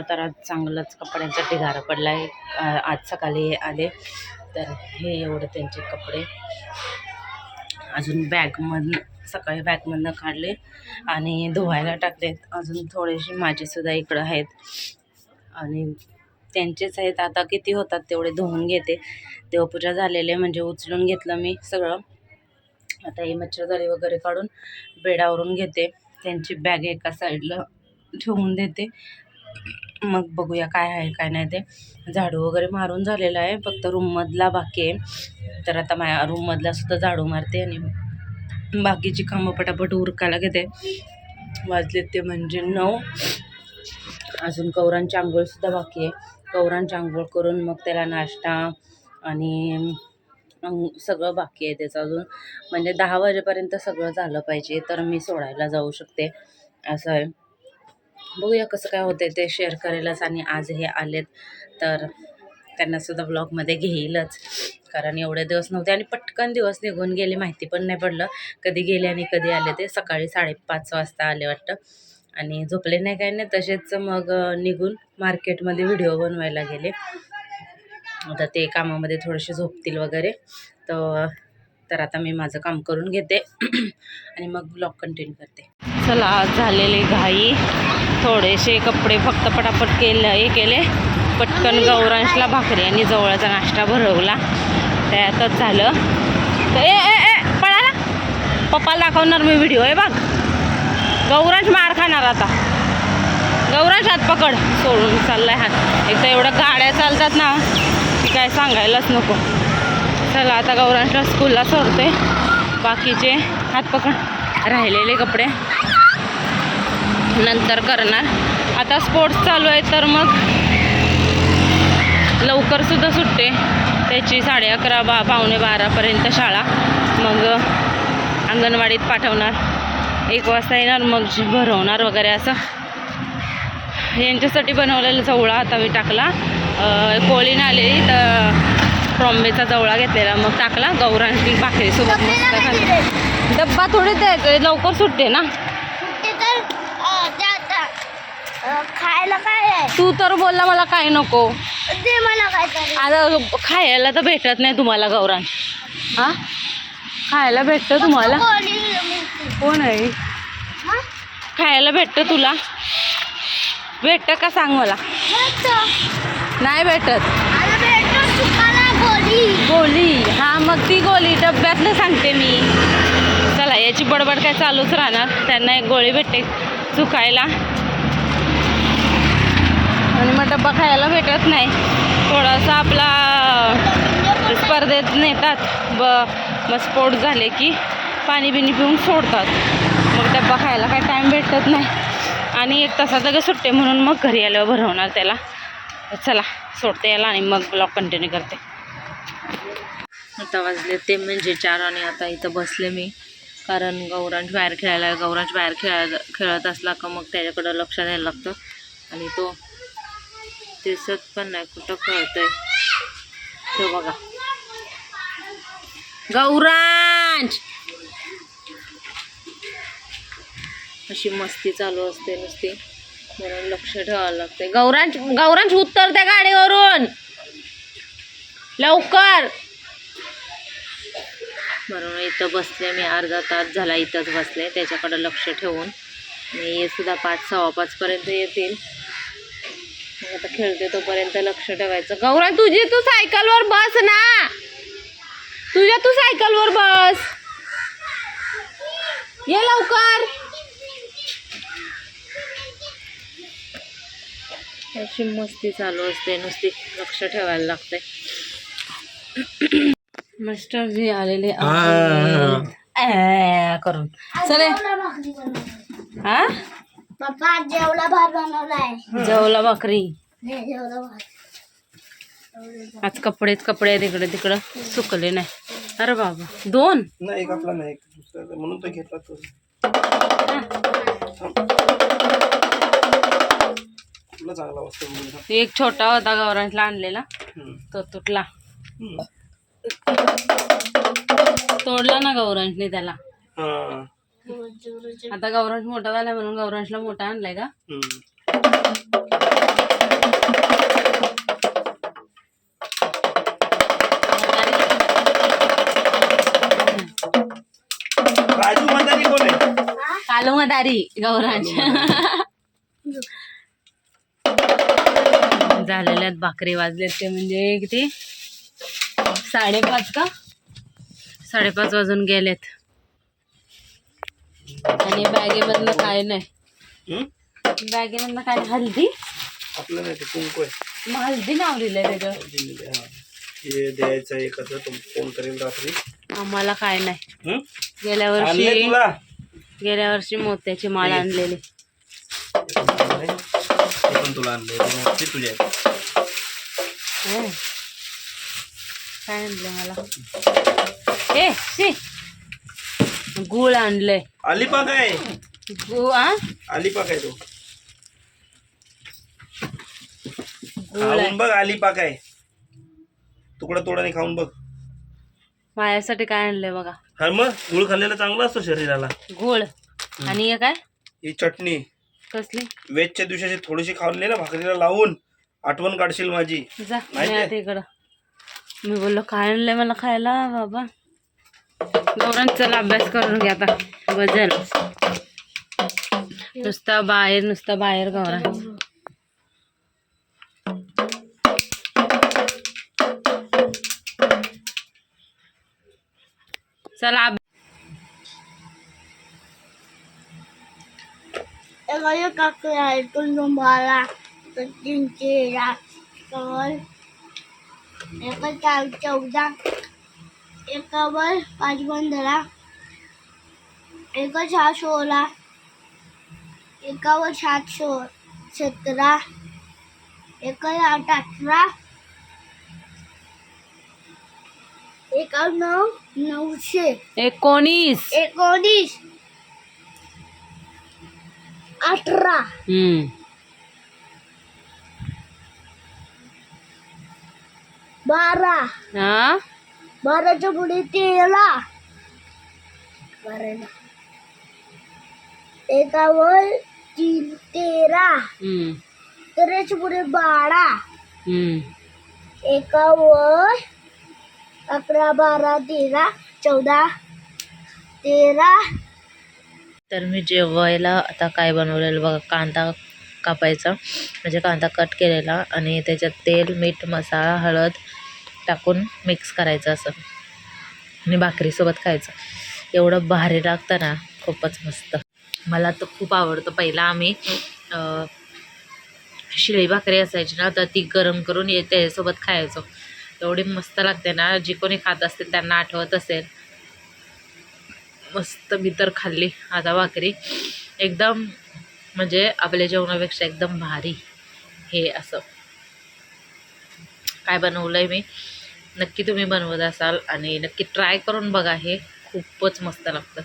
मला तर आज चांगलंच कपड्यांचा ढिगारा पडला आहे. आज सकाळी आले. तर हे एवढे त्यांचे कपडे. अजून बॅगमधनं सकाळी बॅगमधनं काढले आणि धुवायला टाकलेत. अजून थोडेसे माझेसुद्धा इकडं आहेत. आणि त्यांचेच आहेत. आता किती होतात तेवढे धुवून घेते. देवपूजा झालेले म्हणजे उचलून घेतलं मी सगळं. आता ही मच्छरदारी वगैरे काढून बेडावरून घेते. त्यांची बॅग एका साईडला ठेवून देते. मग बघूया काय आहे काय नाही ते. झाडू वगैरे मारून झालेलं आहे फक्त रूममधला बाकी आहे. तर आता माझ्या रूममधला सुद्धा झाडू मारते आणि बाकीची कामं पटापट उरकायला घेते. वाजले ते म्हणजे नऊ. अजून कौरांची आंघोळसुद्धा बाकी आहे. कौरांची आंघोळ करून मग त्याला नाश्ता आणि सगळं बाकी आहे त्याचं अजून. म्हणजे दहा वाजेपर्यंत सगळं झालं पाहिजे तर मी सोडायला जाऊ शकते. असं आहे. बघूया कसं काय होते ते शेअर करेलच आणि आज हे आलेत. तर त्यांनासुद्धा ब्लॉगमध्ये घेईलच. कारण एवढे दिवस नव्हते आणि पटकन दिवस निघून गेले माहिती पण नाही पडलं. कधी गेले आणि कधी आले ते. सकाळी साडेपाच वाजता आले वाटतं. आणि झोपले नाही काही नाही. तसेच मग निघून मार्केटमध्ये व्हिडिओ बनवायला गेले. आता ते कामामध्ये थोडेसे झोपतील वगैरे. तर तर आता मी माझं काम करून घेते. आणि मग ब्लॉग कंटिन्यू करते. चला आज झालेली घाई. थोडेसे कपडे फक्त पटापट केलं हे केले. पटकन गौरांशला भाकरी आणि जवळचा नाश्ता भरवला. त्यातच झालं. तर ए ए ए पळाला. पप्पाला दाखवणार मी व्हिडिओ आहे बघ. गौरांश मार खाणार आता. गौरांश हात पकड. सोडून चाललाय हात. एक तर एवढ्या गाड्या चालतात ना की काय सांगायलाच नको. चला आता गौरांशला स्कूलला सोडते. बाकीचे हात पकड राहिलेले कपडे. नंतर करणार. आता स्पोर्ट्स चालू आहे तर मग लवकरसुद्धा सुटते. त्याची साडे अकरा बा पावणे बारापर्यंत शाळा. मग अंगणवाडीत पाठवणार. एक वाजता येणार मग भरवणार वगैरे असं. यांच्यासाठी बनवलेला चवळा आता मी टाकला. अं, कोळीन तर ट्रॉम्बेचा जवळा घेतलेला मग टाकला गौरांची भाकरीसोबत मस्त खाल्ली. डब्बा थोडे द्यायचं लवकर सुटते ना. खायला काय तू तर बोलला मला काय नको. ते मला काय आता खायला तर भेटत नाही तुम्हाला गौरांश. हां? खायला भेटतं तुम्हाला? कोणी आहे? हा? खायला भेटतं तुला? भेटतं का सांग मला. नाही भेटत. गोली हा मग ती गोली डब्यातलं सांगते मी. चला याची बडबड काय चालूच राहणार. त्यांना एक गोळी भेटते चुकायला. आणि मग डब्बा खायला भेटत नाही. थोडासा आपला स्पर्धेत नेतात. ब मग स्पोर्ट झाले की पाणी बिणी पिऊन सोडतात. मग डब्बा खायला काय टाईम भेटत नाही. आणि एक तासात लगेच सुट्टे म्हणून मग घरी आल्यावर भरवणार त्याला. चला सोडते याला आणि मग ब्लॉग कंटिन्यू करते. आता वाजले ते म्हणजे चार आणि आता इथं बसले मी. कारण गौरांश बाहेर खेळायला गौरांश बाहेर खेळायला खेळत असला का मग त्याच्याकडं लक्ष द्यायला लागतं. आणि तो दिसत पण नाही कुठं खेळतोय. तो बघा. गौरांश! अशी मस्ती चालू असते नुसती. म्हणून लक्ष ठेवावं लागते गौरांश गौरांश उत्तर त्या गाडीवरून. लवकर. म्हणून इथं बसले मी अर्धा तास झाला इथंच बसले. त्याच्याकडं लक्ष ठेवून आणि हे सुद्धा पाच सव्वा पाचपर्यंत येतील. मग आता खेळते तोपर्यंत लक्ष ठेवायचं. गौरा तुझी तू सायकलवर बस ना. तुझ्या तू सायकलवर बस. ये लवकर. अशी मस्ती चालू असते नुसती लक्ष ठेवायला लागते मास्टर जी आलेले आहेत. करून चले जेवला भाकरी बनवली. हा? पप्पा आज जेवला भात बनवलाय. जेवला भाकरी. जेवला भात. आज कपडेच कपडे आहेत इकडे तिकडं. सुकले नाही. अरे बाबा. दोन? नाही एक आपला नाही. एक दुसरा म्हणून तो घेतला तो. तुला चांगला वस्तू मुलगा एक छोटा होता गौरांशला आणलेला. हम्म. तो तुटला. हम्म. तोडला ना गौरांशने त्याला. आता गौरांश मोठा झाला म्हणून गौरांशला मोठा आणलाय का? हम्म. गौरांश. झालेल्या आहेत भाकरी वाजलेत ते म्हणजे किती? साडेपाच का? साडेपाच वाजून गेलेत. आणि बॅगेमधलं काय नाही. हं? बॅगेमधलं काय नाही. हल्दी? आपलं नाही ते कुंकू आहे. मग हल्दी नाव लिहिलंय द्यायचं फोन करेल रात्री. आम्हाला काय नाही. हं? गेल्या वर्षी तुला? गेल्या वर्षी मोत्याची माळ आणलेली. तुला आणले तुझ्या. हं. काय आणलं मला. ए गुळ आणलंय. अलिपाक आहे. गुळ आ? अलिपाक आहे तो. गुळ आहे. खाऊन बघ अलिपाक आहे. तुकडा तोडाने खाऊन बघ. माझ्यासाठी काय आणलंय बघा. हा मग? गुळ खाल्लेला चांगला असतो शरीराला. गुळ. आणि हे काय? ही चटणी. कसली? वेजच्या दिवशी थोडीशी खाल्ली ना भाकरीला लावून आठवण काढशील माझी. जा माहिती इकडं. मी बोललो काय आणलंय मला खायला बाबा? गौरव चला अभ्यास करून घ्या आता वजन. नुसता बाहेर नुसता बाहेर गौरा. चला काकू एखाद्या काकडा इथून तुम्हाला एका चार चौदा एकावर पाच पंधरा एका सहा सोळा एकावर सात सो सतरा एका आठ अठरा एका नऊ नऊशे एकोणीस। एकोणीस। अठरा बारा. हा? बाराच्या पुढे तेरा. बारा एकावर तीन तेरा. हम्म. तेराच्या पुढे बारा. हम्म. एकावर अकरा बारा तेरा चौदा तेरा. तर मी जेवायला आता काय बनवलेलं बघा कांदा कापायचा. म्हणजे कांदा कट केलेला आणि त्याच्यात तेल मीठ मसाला हळद टाकून मिक्स करायचं असं. आणि भाकरीसोबत खायचं. एवढं भारी लागतं ना खूपच मस्त. मला तर खूप आवडतं. पहिला आम्ही शिळी भाकरी असायची ना तर ती गरम करून ये त्याच्यासोबत खायचो. एवढी मस्त लागते ना जी कोणी खात असतील त्यांना आठवत असेल. मस्त मी तर खाल्ली आता भाकरी. एकदम म्हणजे आपल्या जेवणापेक्षा एकदम भारी हे असं. काय बनवलं आहे मी? नक्की तुम्ही बनवत असाल आणि नक्की ट्राय करून बघा हे खूपच मस्त लागतं.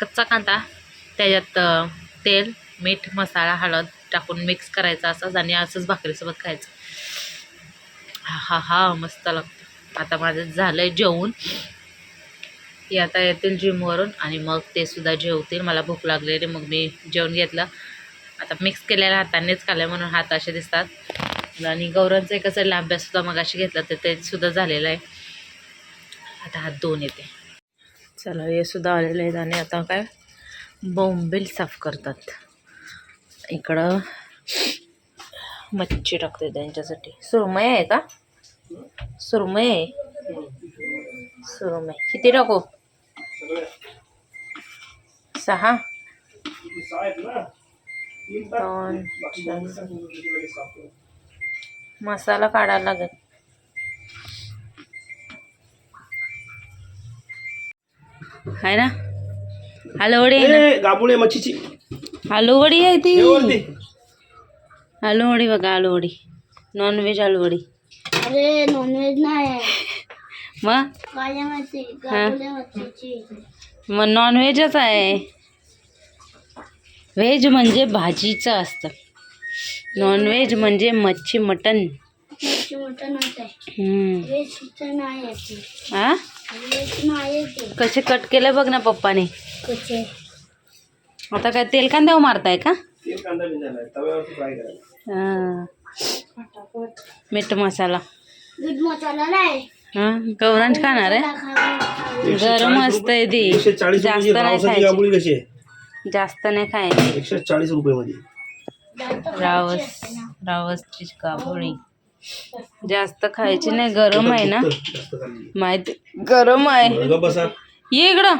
कच्चा कांदा त्याच्यात तेल मीठ मसाला हळद टाकून मिक्स करायचा असंच आणि असंच भाकरीसोबत खायचं. हा हा हा मस्त लागतं. आता माझं झालं आहे जेवून. ती आता येतील जिमवरून आणि मग ते सुद्धा जेवतील. मला भूक लागलेली मग मी जेवण घेतलं. आता मिक्स केलेल्या हातानेच खाल्लं म्हणून हात असे दिसतात. आणि गौरांचा एक असा अभ्यास सुद्धा मग अशी घेतला तर ते सुद्धा झालेलं आहे. आता हात दोन येते. चला हे सुद्धा आलेले आहेत आणि आता काय? बोंबील साफ करतात. इकडं मच्छी टाकते त्यांच्यासाठी. सुरमई आहे का? सुरमई? आहे सुरमई. किती टाकू? सहा? दोन चार. मसाला काढायला लागेल. आहे ना? आलूवडी आहे ना. ए, गाबुळे मच्छीची. आलूवडी आहे ती. हे. आलूवडी बघा आलूवडी नॉनव्हेज आलूवडी अरे नॉनव्हेज नाही. मग? मग नॉनव्हेजच आहे. व्हेज म्हणजे भाजीचं असतं. नॉनव्हेज म्हणजे मच्छी मटन मच्छी हा कसे कट केले बघ ना पप्पाने. आता काय तेल कांद्यावर मारताय का? कांदा हा. मीठ मसाला. मीठ मसाला नाही. हा? खाणार आहे? गरम असतंय ती. चाळीस जास्त नाही रावसाची खायची. जास्त नाही खायची. एकशे चाळीस रुपये मध्ये. रावस रावसची काबुळी जास्त खायची नाही गरम आहे ना? माहिती? गरम आहे. ये इकडं.